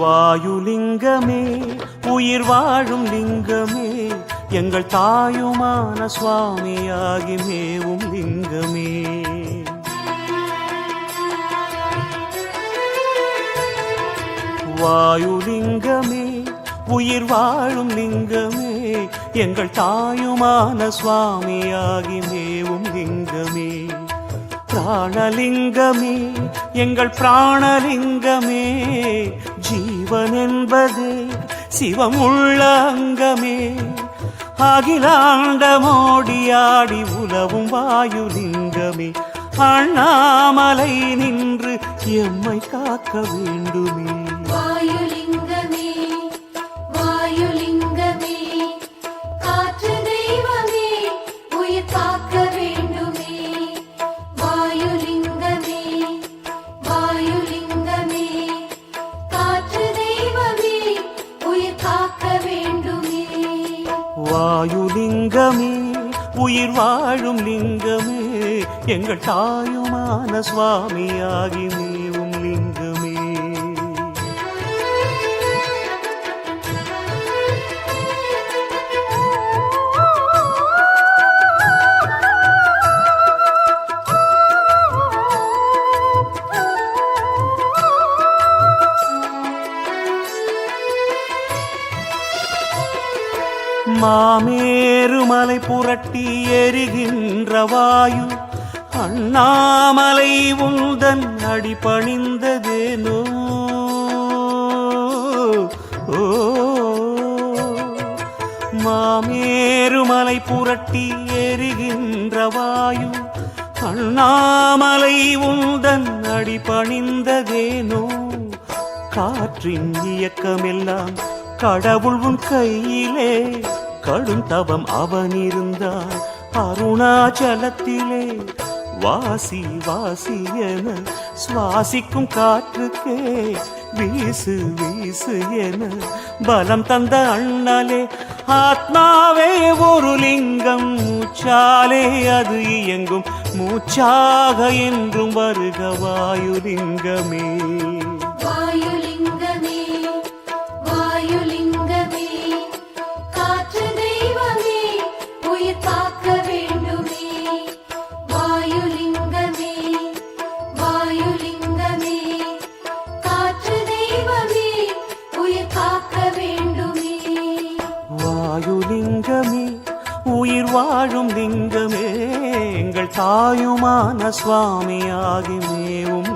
வாயுலிங்கமே உயிர் வாழும் லிங்கமே எங்கள் தாயுமான சுவாமியாகி மேவும் லிங்கமே. வாயுலிங்கமே உயிர் வாழும் லிங்கமே எங்கள் தாயுமான சுவாமியாகி மேவும் லிங்கமே. பிராணலிங்கமே எங்கள் பிராணலிங்கமே ஜீவன் சிவம் உள்ள அங்கமே அகிலாண்ட மோடியாடி உலவும் வாயுலிங்கமே அண்ணாமலை நின்று எம்மை காக்க வேண்டுமே. வாயுலிங்கமே வாயுலிங்கமே உயிர் வாழும் லிங்கமே எங்கள் தாயுமான சுவாமியாகினே மாமேருமலை புரட்டி எரிகின்ற வாயு அண்ணாமலை உந்தன் அடி பணிந்ததேனோ மாமேருமலை புரட்டி எரிகின்ற வாயு அண்ணாமலை உந்தன் அடிபணிந்ததேனோ காற்றின் இயக்கமெல்லாம் கடவுள் உன் கையிலே கடும் தவம் அவன் இருந்தான் அருணாச்சலத்திலே வாசி வாசி என சுவாசிக்கும் காற்றுக்கே வீசு வீசு என பலம் தந்த அண்ணலே. ஆத்மாவே ஒரு லிங்கம் மூச்சாலே அது இயங்கும். மூச்சாக என்றும் வருக வாயுலிங்கமே வாயுலிங்கமே. வாயுலிங்கமே உயிர் வாழும் லிங்கமே எங்கள் தாயுமான சுவாமியாகி மேவும்